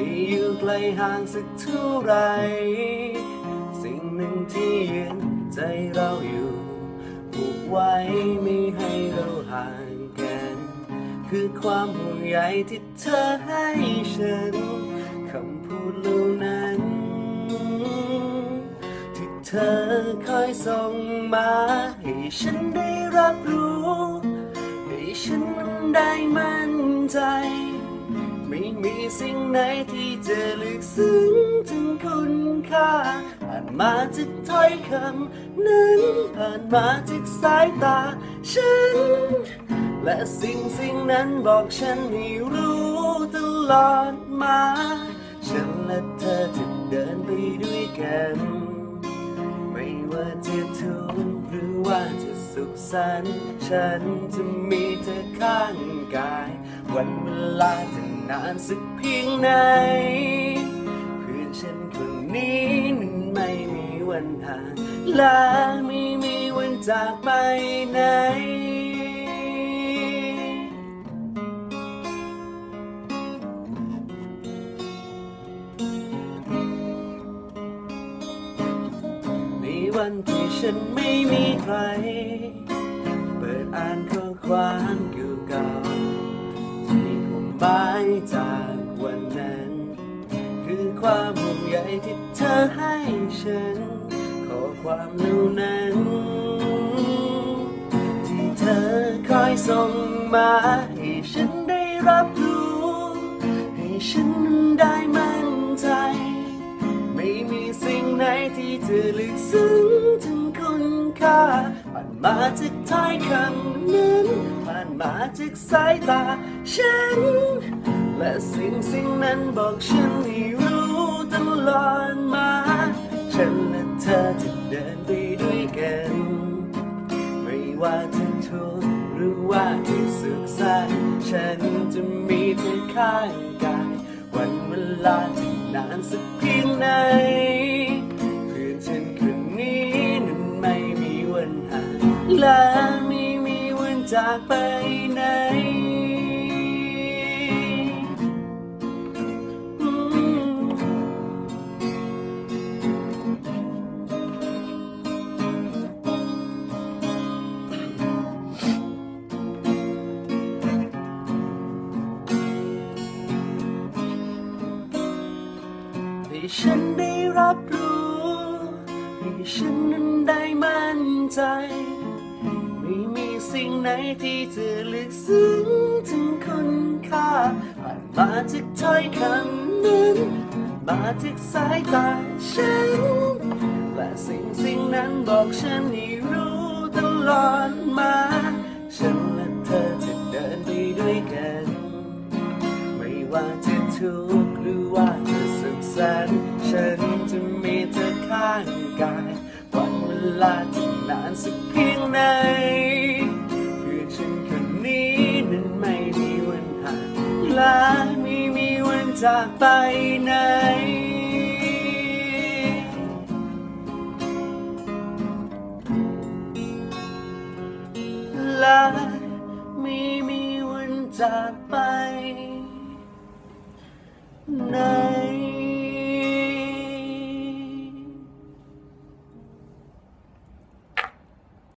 ที่อยู่ไกลห่างสักเท่าไร สิ่งหนึ่งที่ยืนใจเราอยู่ผูกไว้ไม่ให้เราห่างกัน คือความห่วงใยที่เธอให้ฉันคำพูดเหล่านั้น ที่เธอคอยส่งมา ให้ฉันได้รับรู้ ให้ฉันได้มั่นใจ มีสิ่งไหนที่จะลึกซึ้งถึงคุณค่าผ่านมาจากถ้อยคำนั้นผ่านมาจากสายตาฉัน และสิ่งสิ่งนั้นบอกฉันให้รู้ตลอดมา ฉันและเธอจะเดินไปด้วยกัน ไม่ว่าจะทุกข์หรือว่าจะสุขสันต์ฉันจะมีเธอข้างกาย วันเวลาจะ นานสักเพียงไหน เพื่อนฉันคนนี้นั้นไม่มีวันห่างและไม่มีวันจากไปไหนในวันที่ฉันไม่มีใคร เปิดอ่านข้อความเก่า จากวันนั้น คือความห่วงใยที่เธอให้ฉัน ขอความเหล่านั้น ที่เธอคอยส่งมาให้ฉันได้รับรู้ ให้ฉันได้มั่นใจ ไม่มีสิ่งไหนที่จะลึกซึ้งถึงคุณค่าผ่านมาจากถ้อยคำนั้นผ่านมาจากสายตาฉัน และสิ่งสิ่งนั้นบอกฉันให้รู้ตลอดมา ฉันและเธอจะเดินไปด้วยกัน ไม่ว่าจะทุกข์หรือว่าจะสุขสันฉันจะมีเธอข้างกาย วันเวลาจะนานสักเพียงไหนเพื่อนฉันคนนี้นั้นไม่มีวันห่างและไม่มีวันจากไป ฉันได้รับรู้ให้ฉันนั้นได้มั่นใจ ไม่มีสิ่งไหนที่จะลึกซึ้งถึงคุณค่าผ่านมาจากถ้อยคำนั้น มาจากสายตาฉัน และสิ่งสิ่งนั้นบอกฉันให้รู้ตลอดมา ฉันและเธอจะเดินไปด้วยกัน ไม่ว่าจะทุกข์หรือว่าจะ สุขสนฉันจะมีเธอข้างกายวันเวลาที่นานสักเพียงไหนเพื่อฉันคนนี้นั้นไม่มีวันห่างและไม่มีวันจากไปไหนและไม่มีวันจากไปไหน